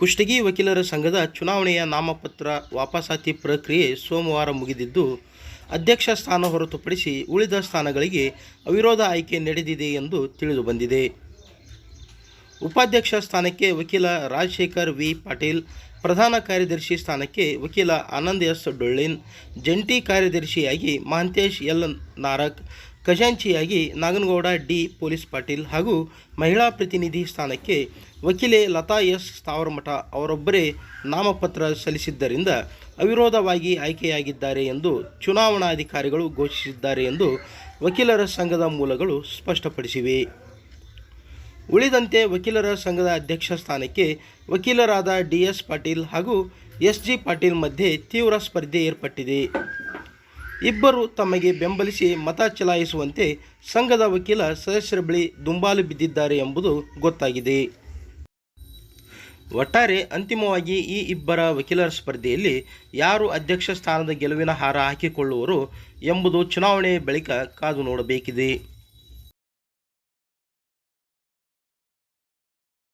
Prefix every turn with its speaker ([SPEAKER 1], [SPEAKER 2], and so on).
[SPEAKER 1] ಕುಷ್ಟಗಿ ವಕೀಲರ ಸಂಘದ ಚುನಾವಣೆಯ ನಾಮಪತ್ರ ವಾಪಸಾತಿ ಪ್ರಕ್ರಿಯೆ ಸೋಮವಾರ ಮುಗಿದಿದ್ದು, ಅಧ್ಯಕ್ಷ ಸ್ಥಾನ ಹೊರತುಪಡಿಸಿ ಉಳಿದ ಸ್ಥಾನಗಳಿಗೆ ಅವಿರೋಧ ಆಯ್ಕೆ ನಡೆದಿದೆ ಎಂದು ತಿಳಿದುಬಂದಿದೆ ಉಪಾಧ್ಯಕ್ಷ ಸ್ಥಾನಕ್ಕೆ ವಕೀಲ ರಾಜಶೇಖರ್ ವಿ. ಪಾಟೀಲ್, ಪ್ರಧಾನ ಕಾರ್ಯದರ್ಶಿ ಸ್ಥಾನಕ್ಕೆ ವಕೀಲ ಆನಂದ್ ಎಸ್. ಡೊಳ್ಳಿನ್, ಜಂಟಿ ಕಾರ್ಯದರ್ಶಿಯಾಗಿ ಮಹಂತೇಶ್ ಎಲ್. ನಾರಕ್ ಖಜಾಂಚಿಯಾಗಿ ನಾಗನಗೌಡ ಡಿ ಪೊಲೀಸ್ ಪಾಟೀಲ್ ಹಾಗೂ ಮಹಿಳಾ ಪ್ರತಿನಿಧಿ ಸ್ಥಾನಕ್ಕೆ ವಕೀಲೆ ಲತಾ ಎಸ್ ಸ್ಥಾವರಮಠ ಅವರೊಬ್ಬರೇ ನಾಮಪತ್ರ ಸಲ್ಲಿಸಿದ್ದರಿಂದ ಅವಿರೋಧವಾಗಿ ಆಯ್ಕೆಯಾಗಿದ್ದಾರೆ ಎಂದು ಚುನಾವಣಾಧಿಕಾರಿಗಳು ಘೋಷಿಸಿದ್ದಾರೆ ಎಂದು ವಕೀಲರ ಸಂಘದ ಮೂಲಗಳು ಸ್ಪಷ್ಟಪಡಿಸಿವೆ. ಉಳಿದಂತೆ ವಕೀಲರ ಸಂಘದ ಅಧ್ಯಕ್ಷ ಸ್ಥಾನಕ್ಕೆ ವಕೀಲರಾದ ಡಿ ಎಸ್ ಪಾಟೀಲ್ ಹಾಗೂ ಎಸ್ ಜಿ ಪಾಟೀಲ್ ಮಧ್ಯೆ ತೀವ್ರ ಸ್ಪರ್ಧೆ ಏರ್ಪಟ್ಟಿದೆ. ಇಬ್ಬರು ತಮಗೆ ಬೆಂಬಲಿಸಿ ಮತ ಚಲಾಯಿಸುವಂತೆ ಸಂಘದ ವಕೀಲ ಸದಸ್ಯರ ಬಳಿ ದುಂಬಾಲು ಬಿದ್ದಿದ್ದಾರೆ ಎಂಬುದು ಗೊತ್ತಾಗಿದೆ. ಒಟ್ಟಾರೆ ಅಂತಿಮವಾಗಿ ಈ ಇಬ್ಬರ ವಕೀಲರ ಸ್ಪರ್ಧೆಯಲ್ಲಿ ಯಾರು ಅಧ್ಯಕ್ಷ ಸ್ಥಾನದ ಗೆಲುವಿನ ಹಾರ ಹಾಕಿಕೊಳ್ಳುವರು ಎಂಬುದು ಚುನಾವಣೆ ಬಳಿಕ ಕಾದು ನೋಡಬೇಕಿದೆ.